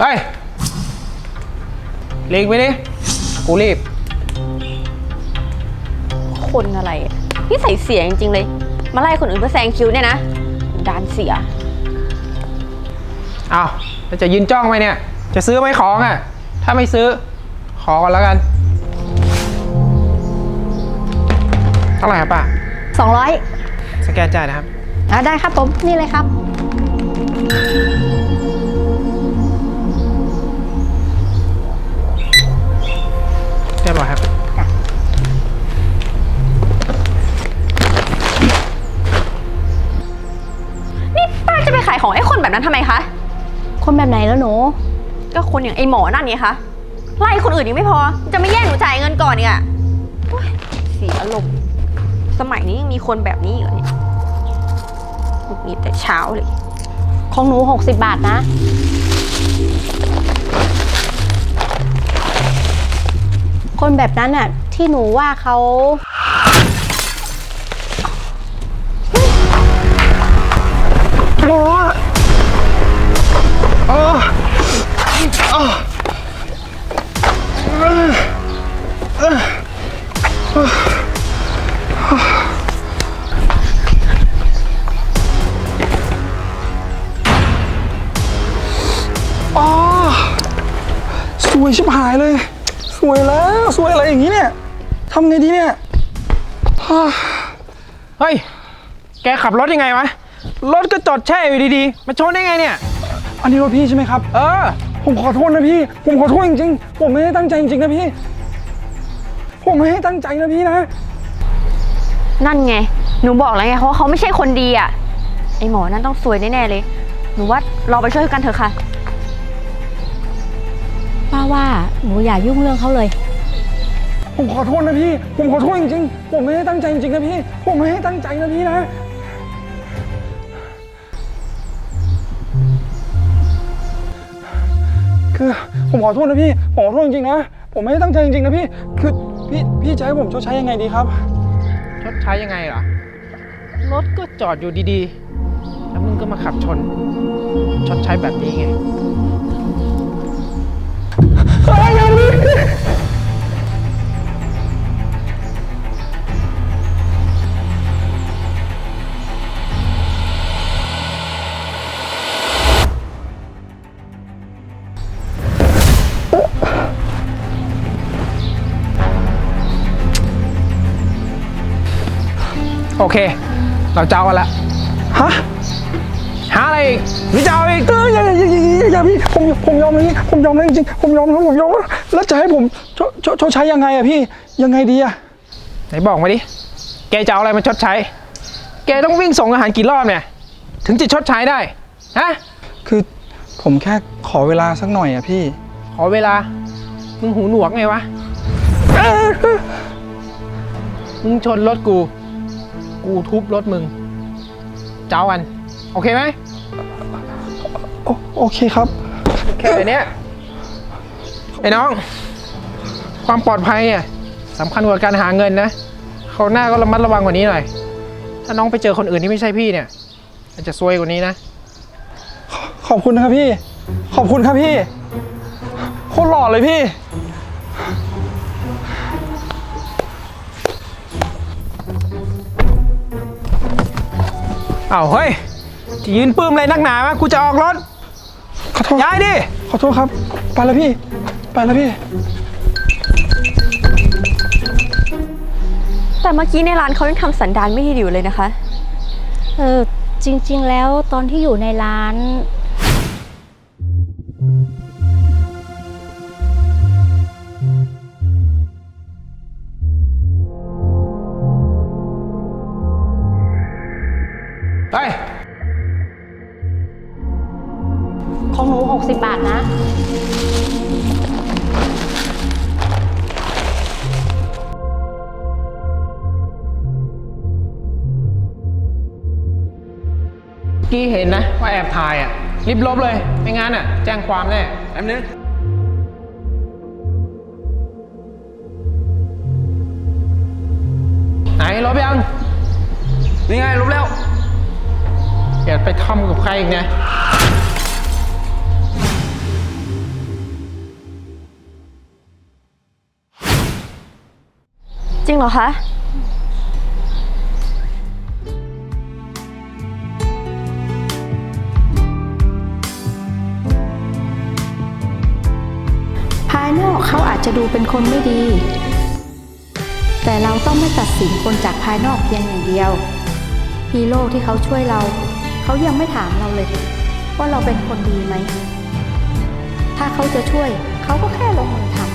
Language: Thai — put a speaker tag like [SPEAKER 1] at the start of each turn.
[SPEAKER 1] เฮ้ยเล็งไปดิ กูรีบ
[SPEAKER 2] คนอะไรอะนี่ใส่เสียจริง ๆ เลย มาไล่คนอื่นเพื่อแซงคิวเนี่ยนะดานเสีย
[SPEAKER 1] อ้าวแล้วจะยืนจ้องไหมเนี่ย จะซื้อไหมของอะ ถ้าไม่ซื้อ ขอก่อนแล้วกัน เท่าไหร่ครับป้า
[SPEAKER 2] 200
[SPEAKER 1] สแกนจ่ายนะครับ
[SPEAKER 2] อะได้ครับผม นี่เลยครับ นแบบนั้นทำไมคะ
[SPEAKER 3] คนแบบไหนแล้วหนู
[SPEAKER 2] ก็คนอย่างไอ้หมอนั่นไงคะ ไล่คนอื่นยังไม่พอ จะไม่แย่งหนูจ่ายเงินก่อนอีกอะโอ๊ยเสียอารมณ์ สมัยนี้ยังมีคนแบบนี้อยู่เนี่ยหงุดหงิดแต่เช้าเลย
[SPEAKER 3] ของหนู 60 บาทนะ คนแบบนั้นน่ะที่หนูว่าเขา
[SPEAKER 4] อ๋อสวยชิบหายเลย สวยแล้วสวยอะไรอย่างนี้เนี่ยทำไงดีเนี่ยฮ่า
[SPEAKER 1] เฮ้ย แกขับรถยังไงวะ รถก็จอดแช่อยู่ดีๆ มาชนได้ไงเนี่ย
[SPEAKER 4] อันนี้รถพี่ใช่ไหมครับ
[SPEAKER 1] เออ
[SPEAKER 4] ผมขอโทษนะพี่ ผมขอโทษจริงๆ ผมไม่ได้ตั้งใจจริงๆนะพี่ ผมไม่ได้ตั้งใจนะพี่นะ
[SPEAKER 2] นั่นไง หนูบอกแล้วไงเพราะว่าเขาไม่ใช่คนดีอะไอ้หมอนั่นต้องซวยแน่ๆเลย หนูว่าเราไปช่วยกันเถอะค่ะ
[SPEAKER 3] ป้าว่าหนูอย่ายุ่งเรื่องเขาเลย
[SPEAKER 4] ผมขอโทษนะพี่ ผมขอโทษจริงๆ ผมไม่ได้ตั้งใจจริงๆนะพี่ ผมไม่ได้ตั้งใจนะพี่นะ คือผมขอโทษนะพี่ผมขอโทษจริงๆนะ ผมไม่ได้ตั้งใจจริงๆนะพี่ คือพี่พี่จะให้ผมชดใช้ยังไงดีครับ
[SPEAKER 1] ชดใช้ยังไงเหรอ รถก็จอดอยู่ดีๆ แล้วมึงก็มาขับชน ชดใช้แบบนี้ไง โอเค เราเจ้ากันละ
[SPEAKER 4] ฮะ
[SPEAKER 1] หาอะไรอีกหรือจะเอาอีก
[SPEAKER 4] เอออย่าอย่าอย่าอย่าอย่าพี่ผมผมยอมเลยพี่ผมยอมเลยจริงๆผมยอมแล้วผมยอมแล้วแล้วจะให้ผมชดชดชดใช้ยังไงอะพี่ยังไงดีอะ
[SPEAKER 1] ไหนบอกมาดิแกจะเอาอะไรมาชดใช้ แกต้องวิ่งส่งอาหารกี่รอบเนี่ย ถึงจะชดใช้ได้ฮะ
[SPEAKER 4] คือผมแค่ขอเวลาสักหน่อยอะพี่
[SPEAKER 1] ขอเวลามึงหูหนวกไงวะมึงชนรถกู กูทุบรถมึง เจ้ากัน โอเคไหม
[SPEAKER 4] โอโอเคครับ
[SPEAKER 1] แค่เนี้ยไอ้น้อง ความปลอดภัยอะสำคัญกว่าการหาเงินนะเขาวหน้าก็ระมัดระวังกว่านี้หน่อย ถ้าน้องไปเจอคนอื่นที่ไม่ใช่พี่เนี่ยอาจจะซวยกว่านี้นะ
[SPEAKER 4] ขอบคุณนะครับพี่ ขอบคุณครับพี่ โคตรหล่อเลยพี่
[SPEAKER 1] อ้าวเฮ้ยจะยืนปื้มอะไรนักหนาวะกูจะออกรถ
[SPEAKER 4] ขอโทษ
[SPEAKER 1] ย้ายดิ
[SPEAKER 4] ขอโทษครับ ไปแล้วพี่ ไปแล้วพี่
[SPEAKER 2] แต่เมื่อกี้ในร้านเขายังทำสันดานไม่ดีอยู่เลยนะคะ
[SPEAKER 3] เออจริงๆ แล้วตอนที่อยู่ในร้าน
[SPEAKER 1] กี้เห็นนะว่าแอบถ่ายอะรีบลบเลย ไม่งั้นอะ แจ้งความแน่แป๊บนึงไหนลบยัง นี่ไงลบแล้วอย่าไปทำกับใครอีกนะ
[SPEAKER 2] จริงเหรอคะ
[SPEAKER 3] ภายนอกเขาอาจจะดูเป็นคนไม่ดี แต่เราต้องไม่ตัดสินคนจากภายนอกเพียงอย่างเดียว ฮีโร่ที่เขาช่วยเรา เขายังไม่ถามเราเลย ว่าเราเป็นคนดีไหม ถ้าเขาจะช่วย เขาก็แค่ลงมือทำ